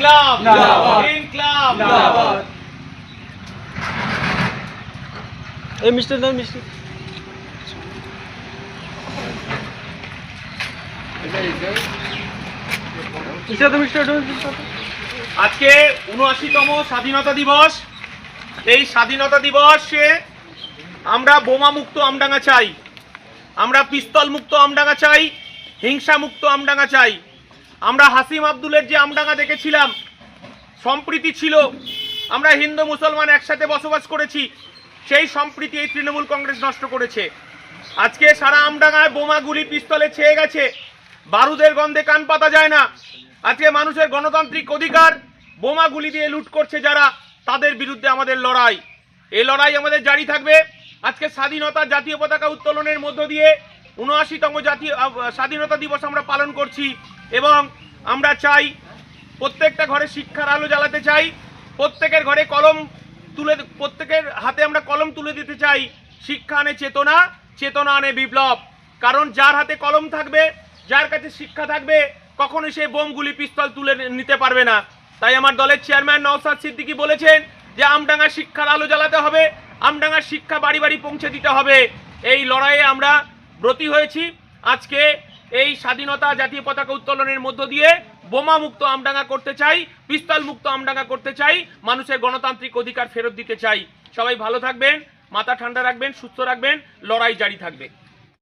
ইনকলাব। ইনকলাব। এই মিষ্টি দাও মিষ্টি আজকে উনআশিতম স্বাধীনতা দিবস। এই স্বাধীনতা দিবসে আমরা বোমা মুক্ত আমডাঙ্গা চাই। আমরা পিস্তল মুক্ত আমডাঙ্গা চাই হিংসা মুক্ত আমডাঙ্গা চাই। আমরা হাসিম আব্দুলের যে আমডাঙ্গা দেখেছিলাম, সম্প্রীতি ছিল। আমরা হিন্দু মুসলমান একসাথে বসবাস করেছি, সেই সম্প্রীতি এই তৃণমূল কংগ্রেস নষ্ট করেছে। আজকে সারা আমডাঙ্গায় বোমা গুলি পিস্তলে ছেয়ে গেছে। বারুদের গন্ধে কান পাতা যায় না। আজকে মানুষের গণতান্ত্রিক অধিকার বোমা গুলি দিয়ে লুট করছে যারা, তাদের বিরুদ্ধে আমাদের লড়াই। এই লড়াই আমাদের জারি থাকবে। আজকে স্বাধীনতা জাতীয় পতাকা উত্তোলনের মধ্য দিয়ে উনআশিতম জাতীয় স্বাধীনতা দিবস আমরা পালন করছি। এবং আমরা চাই প্রত্যেকটা ঘরে শিক্ষার আলো জ্বালাতে চাই, প্রত্যেকের ঘরে কলম তুলে প্রত্যেকের হাতে আমরা কলম তুলে দিতে চাই। শিক্ষা আনে চেতনা চেতনা আনে বিপ্লব। কারণ যার হাতে কলম থাকবে, যার কাছে শিক্ষা থাকবে, কখনোই সে বোমগুলি, পিস্তল তুলে নিতে পারবে না। তাই আমার দলের চেয়ারম্যান নওসাদ সিদ্দিকী বলেছেন যে, আমডাঙ্গা শিক্ষার আলো জ্বালাতে হবে আমডাঙ্গার শিক্ষা বাড়ি বাড়ি পৌঁছে দিতে হবে। এই লড়াইয়ে আমরা ব্রতী হয়েছি। আজকে এই স্বাধীনতা জাতীয় পতাকা উত্তোলনের মধ্য দিয়ে বোমা মুক্ত আমডাঙ্গা করতে চাই, পিস্তল মুক্ত আমডাঙ্গা করতে চাই, মানুষের গণতান্ত্রিক অধিকার ফেরত দিতে চাই। সবাই ভালো থাকবেন, মাথা ঠান্ডা রাখবেন, সুস্থ রাখবেন, লড়াই জারি থাকবে।